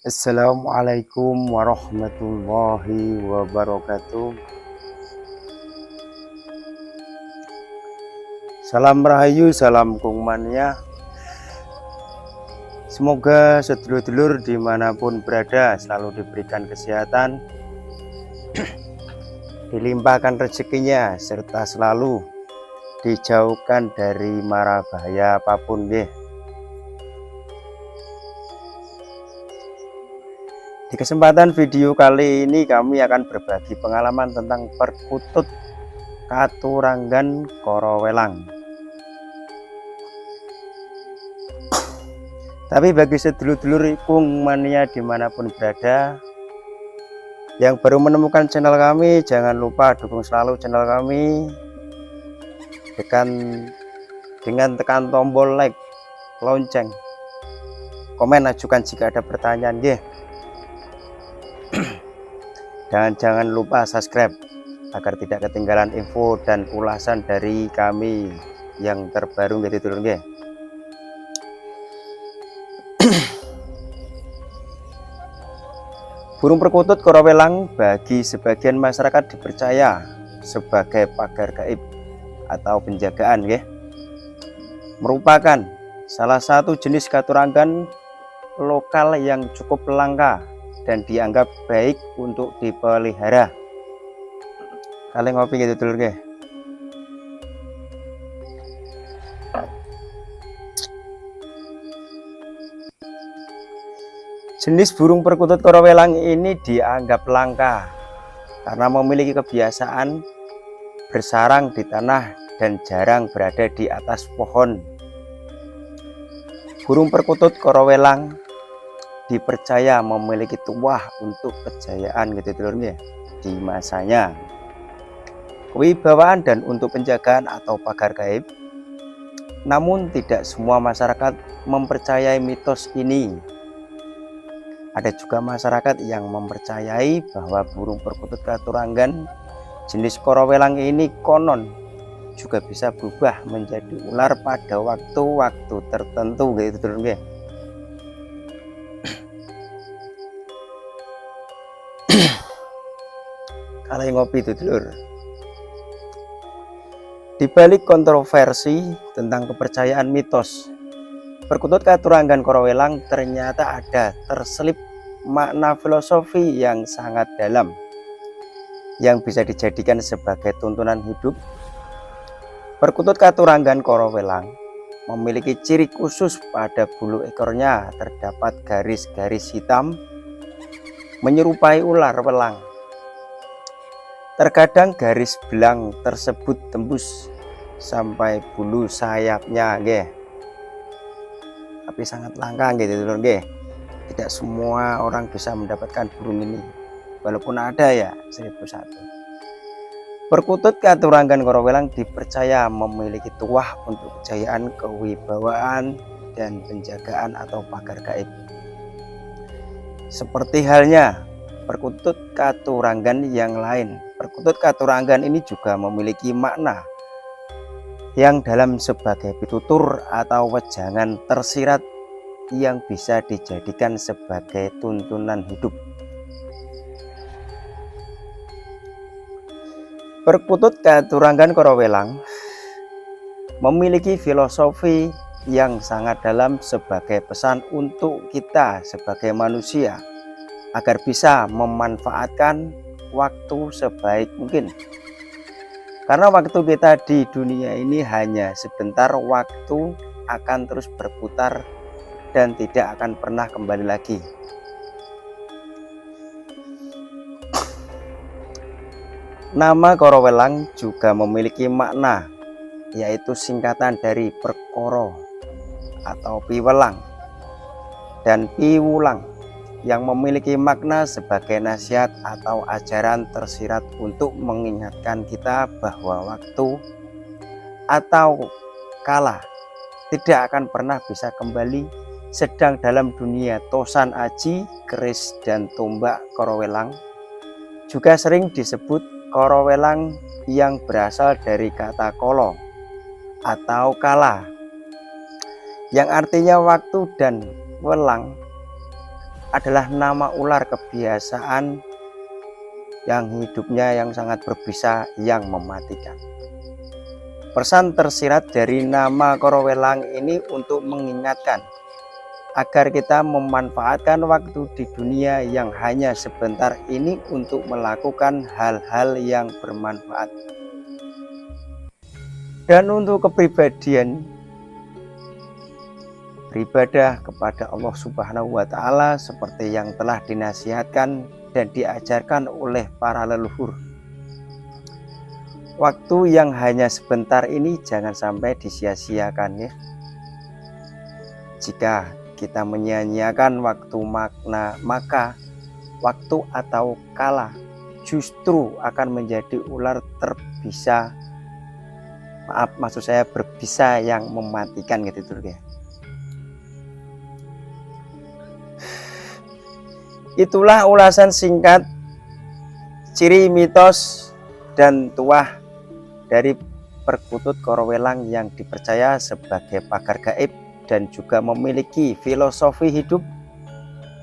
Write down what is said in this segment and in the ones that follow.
Assalamualaikum warahmatullahi wabarakatuh. Salam Rahayu, salam Kungmania. Semoga sedulur-dulur di mana pun berada selalu diberikan kesehatan Dilimpahkan rezekinya serta selalu dijauhkan dari mara bahaya apa pun ya Di kesempatan video kali ini kami akan berbagi pengalaman tentang perkutut Katuranggan Korowelang. Tapi bagi sedulur-dulur ikung mania di mana pun berada yang baru menemukan channel kami jangan lupa dukung selalu channel kami dengan dengan tekan tombol like lonceng komen ajukan jika ada pertanyaan ya dan jangan lupa subscribe agar tidak ketinggalan info dan ulasan dari kami yang terbaru gitu turun ya burung perkutut korowelang bagi sebagian masyarakat dipercaya sebagai pagar gaib atau penjagaan ya merupakan salah satu jenis katuranggan lokal yang cukup langka dan dianggap baik untuk dipelihara. Kalian ngopi gitu dulu ke jenis burung perkutut korowelang ini dianggap langka karena memiliki kebiasaan bersarang di tanah dan jarang berada di atas pohon. Burung perkutut korowelang dipercaya memiliki tuah untuk kejayaan gitu telurnya di masanya. Kewibawaan dan untuk penjagaan atau pagar gaib. Namun tidak semua masyarakat mempercayai mitos ini. Ada juga masyarakat yang mempercayai bahwa burung perkutut katuranggan jenis korowelang ini konon juga bisa berubah menjadi ular pada waktu-waktu tertentu gitu telurnya kalau ngopi itu dulur di balik kontroversi tentang kepercayaan mitos perkutut katuranggan korowelang ternyata ada terselip makna filosofi yang sangat dalam yang bisa dijadikan sebagai tuntunan hidup perkutut katuranggan korowelang memiliki ciri khusus pada bulu ekornya terdapat garis-garis hitam menyerupai ular welang. Terkadang garis belang tersebut tembus sampai bulu sayapnya, nggih. Tapi sangat langka gitu. Tidak semua orang bisa mendapatkan burung ini. Walaupun ada ya 1001. Perkutut Katuranggan Korowelang dipercaya memiliki tuah untuk kejayaan, kewibawaan, dan penjagaan atau pagar gaib. Seperti halnya perkutut katuranggan yang lain. Perkutut katuranggan ini juga memiliki makna yang dalam sebagai pitutur atau wejangan tersirat yang bisa dijadikan sebagai tuntunan hidup. Perkutut katuranggan korowelang memiliki filosofi yang sangat dalam sebagai pesan untuk kita sebagai manusia agar bisa memanfaatkan waktu sebaik mungkin. Karena waktu kita di dunia ini hanya sebentar waktu akan terus berputar dan tidak akan pernah kembali lagi. Nama Korowelang juga memiliki makna yaitu singkatan dari perkoro atau piwelang dan piwulang yang memiliki makna sebagai nasihat atau ajaran tersirat untuk mengingatkan kita bahwa waktu atau kala tidak akan pernah bisa kembali sedang dalam dunia tosan aji, keris dan tombak korowelang. Juga sering disebut korowelang yang berasal dari kata kolo atau kala yang artinya waktu dan welang adalah nama ular kebiasaan yang hidupnya yang sangat berbisa yang mematikan. Pesan tersirat dari nama korowelang ini untuk mengingatkan agar kita memanfaatkan waktu di dunia yang hanya sebentar ini untuk melakukan hal-hal yang bermanfaat. Dan untuk kepribadian beribadah kepada Allah Subhanahu wa taala seperti yang telah dinasihatkan dan diajarkan oleh para leluhur. Waktu yang hanya sebentar ini jangan sampai disia-siakan ya. Jika kita menyia-nyiakan waktu makna maka waktu atau kala justru akan menjadi ular terbisa maaf maksud saya berbisa yang mematikan gitu ya Itulah ulasan singkat ciri mitos dan tuah dari perkutut korowelang yang dipercaya sebagai pakar gaib dan juga memiliki filosofi hidup.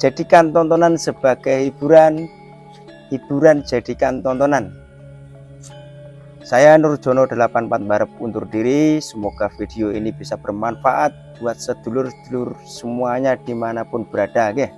Jadikan tontonan sebagai hiburan, hiburan jadikan tontonan. Saya Nurjono 84 Barep undur diri. Semoga video ini bisa bermanfaat buat sedulur-sedulur semuanya di mana pun berada. Okay?